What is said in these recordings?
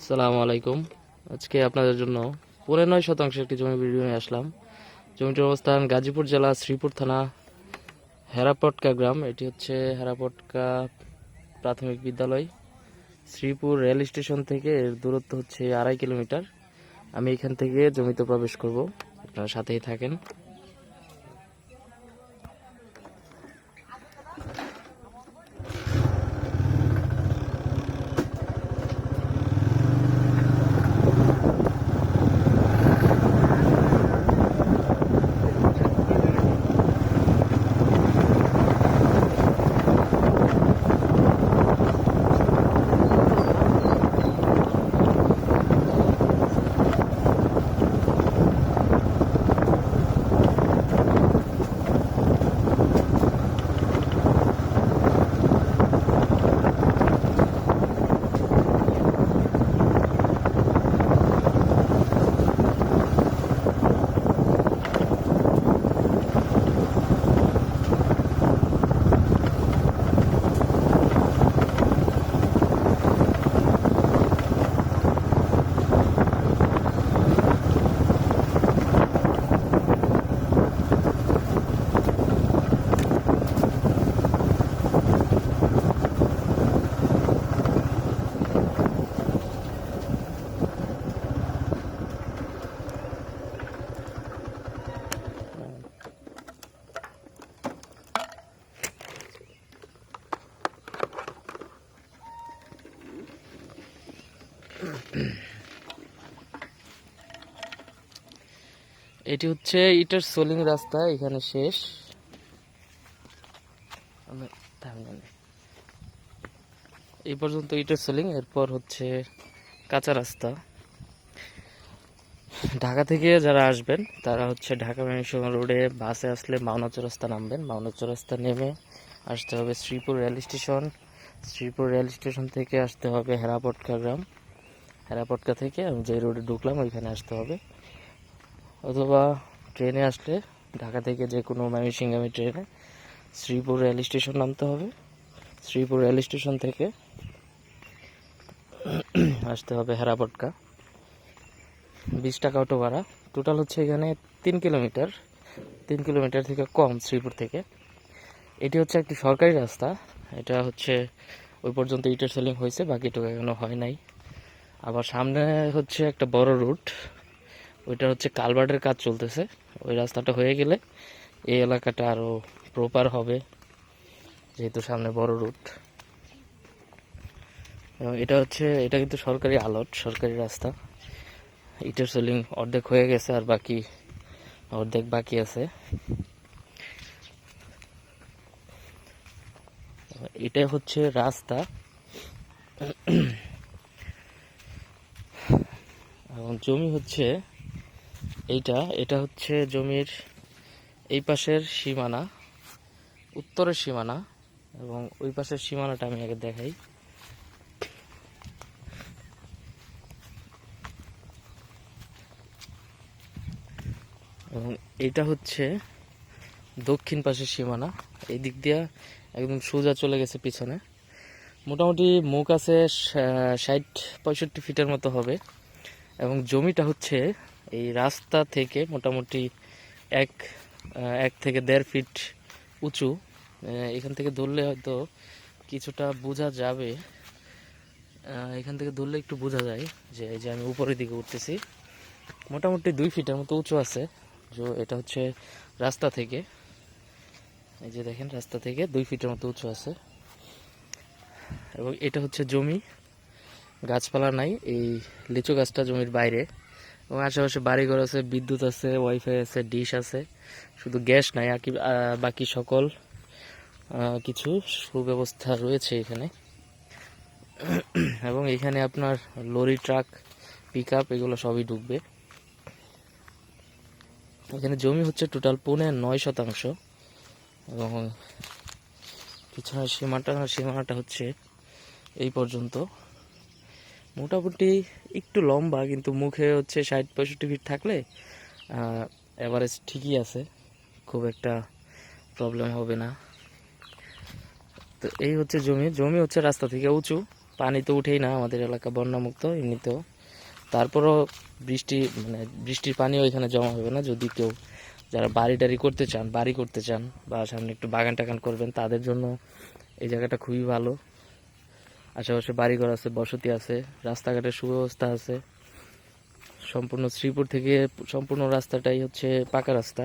আসসালামু আলাইকুম। আজকে আপনাদের জন্য পনেরো নয় শতাংশ একটি জমি ভিডিও নিয়ে আসলাম। জমিটির অবস্থান গাজীপুর জেলা শ্রীপুর থানা, হেরাপটকা গ্রাম। এটি হচ্ছে হেরাপটকা প্রাথমিক বিদ্যালয়। শ্রীপুর রেল স্টেশন থেকে এর দূরত্ব হচ্ছে আড়াই কিলোমিটার। আমি এখান থেকে জমিতে প্রবেশ করব। আপনারা সাথেই থাকেন। এটি হচ্ছে ইটার সোলিং রাস্তা, এখানে শেষ। এই পর্যন্ত ইটার সোলিং, এরপর হচ্ছে কাঁচা রাস্তা। ঢাকা থেকে যারা আসবেন, তারা হচ্ছে ঢাকা ময়মনসিংহ রোডে বাসে আসলে মাওনা চৌরাস্তা নামবেন। মাওনা চৌরাস্তা নেমে আসতে হবে Sreepur rail station. Sreepur rail station থেকে আসতে হবে হেরাপটকা গ্রাম। হেরাপটকা থেকে আমি যে রোডে ঢুকলাম, ওইখানে আসতে হবে। অথবা ট্রেনে আসলে ঢাকা থেকে যে কোনো ময়মনসিংহামী ট্রেনে শ্রীপুর রেল স্টেশন নামতে হবে। শ্রীপুর রেল স্টেশন থেকে আসতে হবে হেরাপটকা। বিশ টাকা অটো ভাড়া। টোটাল হচ্ছে এখানে তিন কিলোমিটার। তিন কিলোমিটার থেকে কম শ্রীপুর থেকে। এটি হচ্ছে একটি সরকারি রাস্তা। এটা হচ্ছে ওই পর্যন্ত ইটার সেলিং হয়েছে, বাকিটুকু এখনও হয় নাই। আবার সামনে হচ্ছে একটা বড় রুট। ওইটা হচ্ছে কালভার্টের কাজ চলতেছে। ওই রাস্তাটা হয়ে গেলে এই এলাকাটা আরও প্রপার হবে, যেহেতু সামনে বড় রুট এবং এটা হচ্ছে, এটা কিন্তু সরকারি আলট সরকারি রাস্তা। ইটের সেলিং অর্ধেক হয়ে গেছে আর বাকি অর্ধেক বাকি আছে। এটা হচ্ছে রাস্তা। এবং জমি হচ্ছে এইটা, এটা হচ্ছে জমির এই পাশের সীমানা, উত্তরের সীমানা, এবং ওই পাশের সীমানাটা আমি আগে দেখাই। এবং এইটা হচ্ছে দক্ষিণ পাশের সীমানা, এই দিক দিয়ে একদম সোজা চলে গেছে পিছনে। মোটামুটি মুখ আছে ষাট, পঁয়ষট্টি ফিটের মতো হবে। এবং জমিটা হচ্ছে এই রাস্তা থেকে মোটামুটি এক এক থেকে দেড় ফিট উঁচু। এখান থেকে ধরলে হয়তো কিছুটা বোঝা যাবে। এখান থেকে ধরলে একটু বোঝা যায় যে এই যে আমি উপরের দিকে উঠতেছি। মোটামুটি দুই ফিটের মতো উঁচু আছে। যে, এটা হচ্ছে রাস্তা থেকে। এই যে দেখেন, রাস্তা থেকে দুই ফিটের মতো উঁচু আছে। এবং এটা হচ্ছে জমি। গাছপালা নাই, এই লিচু গাছটা জমির বাইরে। এবং আশেপাশে বাড়িঘর আছে, বিদ্যুৎ আছে ওয়াইফাই আছে ডিশ আছে। শুধু গ্যাস নাই, আর কি বাকি সকল কিছু সুব্যবস্থা রয়েছে এখানে। এবং এখানে আপনার লরি ট্রাক পিক আপ এগুলো সবই ঢুকবে। এখানে জমি হচ্ছে টোটাল পৌনে নয় শতাংশ। এবং পিছনের সীমাটা, সীমানাটা হচ্ছে এই পর্যন্ত। মোটামুটি একটু লম্বা, কিন্তু মুখে হচ্ছে ষাট পঁয়ষট্টি ফিট থাকলে অ্যাভারেজ ঠিকই আছে। খুব একটা প্রবলেম হবে না। তো এই হচ্ছে জমি। জমি হচ্ছে রাস্তা থেকে উঁচু। পানি তো উঠেই না আমাদের এলাকা বন্যামুক্ত এমনিতেও। তারপরও বৃষ্টি মানে বৃষ্টির পানিও ওইখানে জমা হবে না। যদি কেউ যারা বাড়ি টাড়ি করতে চান, বাড়ি করতে চান বা সামনে একটু বাগান টাগান করবেন, তাদের জন্য এই জায়গাটা খুবই ভালো। আশেপাশে বাড়িঘর আছে, বসতি আছে, রাস্তাঘাটের সুব্যবস্থা আছে। সম্পূর্ণ শ্রীপুর থেকে সম্পূর্ণ রাস্তাটাই হচ্ছে পাকা রাস্তা।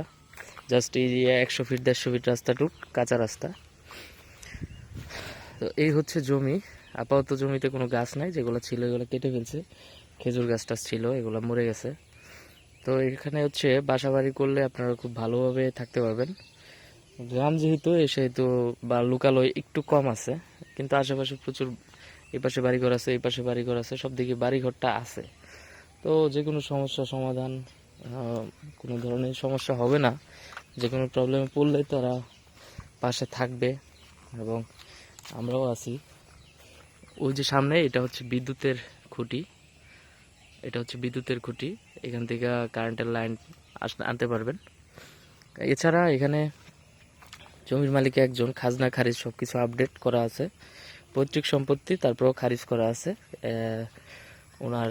জাস্ট এই একশো ফিট, দেড়শো ফিট রাস্তাটুক কাঁচা রাস্তা। তো এই হচ্ছে জমি। আপাতত জমিতে কোনো গাছ নাই, যেগুলো ছিল এগুলো কেটে ফেলছে। খেজুর গাছটা ছিল, এগুলো মরে গেছে। তো এখানে হচ্ছে বাসা বাড়ি করলে আপনারা খুব ভালোভাবে থাকতে পারবেন। গ্রাম যেহেতু সেহেতু বা লোকালয় একটু কম আছে, কিন্তু আশেপাশে প্রচুর এই পাশে বাড়িঘর আছে, এই পাশে বাড়িঘর আছে, সব দিকে বাড়িঘরটা আছে। তো যে কোনো সমস্যা সমাধান কোনো ধরনের সমস্যা হবে না। যে কোনো প্রবলেমে পড়লে তারা পাশে থাকবে এবং আমরাও আছি। ওই যে সামনে এটা হচ্ছে বিদ্যুতের খুঁটি। এটা হচ্ছে বিদ্যুতের খুঁটি। এখান থেকে কারেন্টের লাইন আনতে পারবেন। এছাড়া এখানে জমির মালিক একজন, খাজনা, খারিজ সব কিছু আপডেট করা আছে। পৈতৃক সম্পত্তি, তারপরেও খারিজ করা আছে। ওনার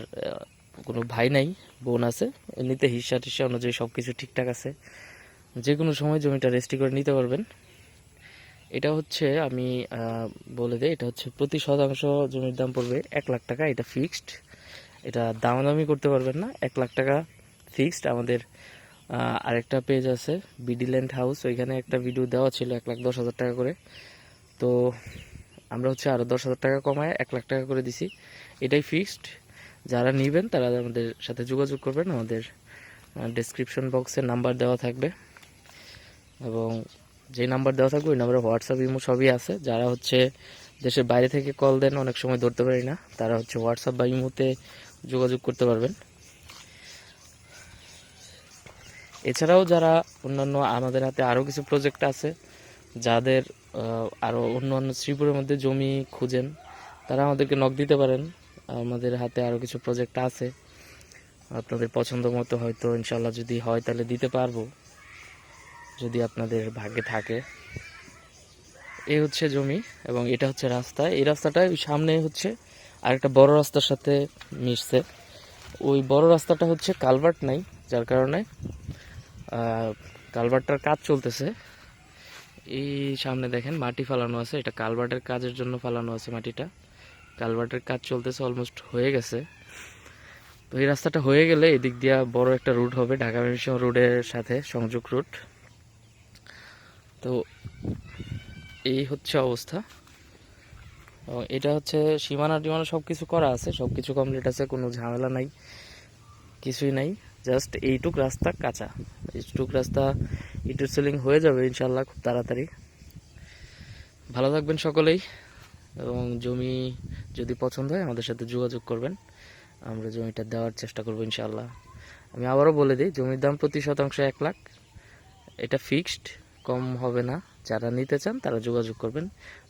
কোনো ভাই নাই, বোন আছে। এমনিতে হিসা টিসা অনুযায়ী সব কিছু ঠিকঠাক আছে। যে কোনো সময় জমিটা রেজিস্ট্রি করে নিতে পারবেন। এটা হচ্ছে আমি বলে দিই, এটা হচ্ছে প্রতি শতাংশ জমির দাম পড়বে এক লাখ টাকা। এটা ফিক্সড এটা দামাদামি করতে পারবেন না। এক লাখ টাকা ফিক্সড আমাদের আরেকটা পেজ আছে বিডিল্যান্ড হাউস ওইখানে একটা ভিডিও দেওয়া ছিল এক লাখ দশ হাজার টাকা করে। তো আমরা হচ্ছে আরও দশ হাজার টাকা কমায়, এক লাখ টাকা করে দিছি। এটাই ফিক্সড যারা নেবেন, তারা আমাদের সাথে যোগাযোগ করবেন। আমাদের ডেসক্রিপশন বক্সে নাম্বার দেওয়া থাকবে। এবং যে নাম্বার দেওয়া থাকবে, ওই নাম্বারে হোয়াটসঅ্যাপ ইমো সবই আছে। যারা হচ্ছে দেশের বাইরে থেকে কল দেন, অনেক সময় ধরতে পারি না। তারা হচ্ছে হোয়াটসঅ্যাপ বা ইমোতে যোগাযোগ করতে পারবেন। এছাড়াও যারা অন্যান্য আমাদের হাতে আরও কিছু প্রজেক্ট আছে, যাদের আরও অন্য অন্য শ্রীপুরের মধ্যে জমি খুঁজেন। তারা আমাদেরকে নক দিতে পারেন। আমাদের হাতে আরও কিছু প্রজেক্ট আছে। আপনাদের পছন্দ মতো হয়তো ইনশাল্লাহ যদি হয় তাহলে দিতে পারব। যদি আপনাদের ভাগ্যে থাকে। এই হচ্ছে জমি এবং এটা হচ্ছে রাস্তা। এই রাস্তাটা ওই সামনে হচ্ছে আরেকটা বড় রাস্তার সাথে মিশছে। ওই বড় রাস্তাটা হচ্ছে কালভার্ট নাই, যার কারণে কালভার্টটার কাজ চলতেছে। এই সামনে দেখেন, মাটি ফালানো আছে, এটা কালভার্টের কাজের জন্য ফালানো আছে মাটিটা। কালভার্টের কাজ চলতেছে অলমোস্ট হয়ে গেছে। তো এই রাস্তাটা হয়ে গেলে এদিক দিয়া বড় একটা রুট হবে, ঢাকা ময়মনসিংহ রোডের সাথে সংযোগ রুট তো এই হচ্ছে অবস্থা। এটা হচ্ছে সীমানা টিমানা সব কিছু করা আছে সব কিছু কমপ্লিট আছে, কোনো ঝামেলা নাই, কিছুই নাই। জাস্ট এইটুক রাস্তা কাঁচা। এইটুক রাস্তা ইটু সেলিং হয়ে যাবে ইনশাল্লাহ খুব তাড়াতাড়ি। ভালো থাকবেন সকলেই এবং জমি যদি পছন্দ হয় আমাদের সাথে যোগাযোগ করবেন। আমরা জমিটা দেওয়ার চেষ্টা করব ইনশাল্লাহ আমি আবারও বলে দিই, জমির দাম প্রতি শতাংশ এক লাখ। এটা ফিক্সড, কম হবে না। যারা নিতে চান তারা যোগাযোগ করবেন।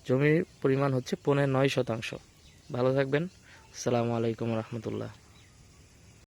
জমির পরিমাণ হচ্ছে পনেরো নয় শতাংশ। ভালো থাকবেন। আসসালামু আলাইকুম রহমতুল্লাহ।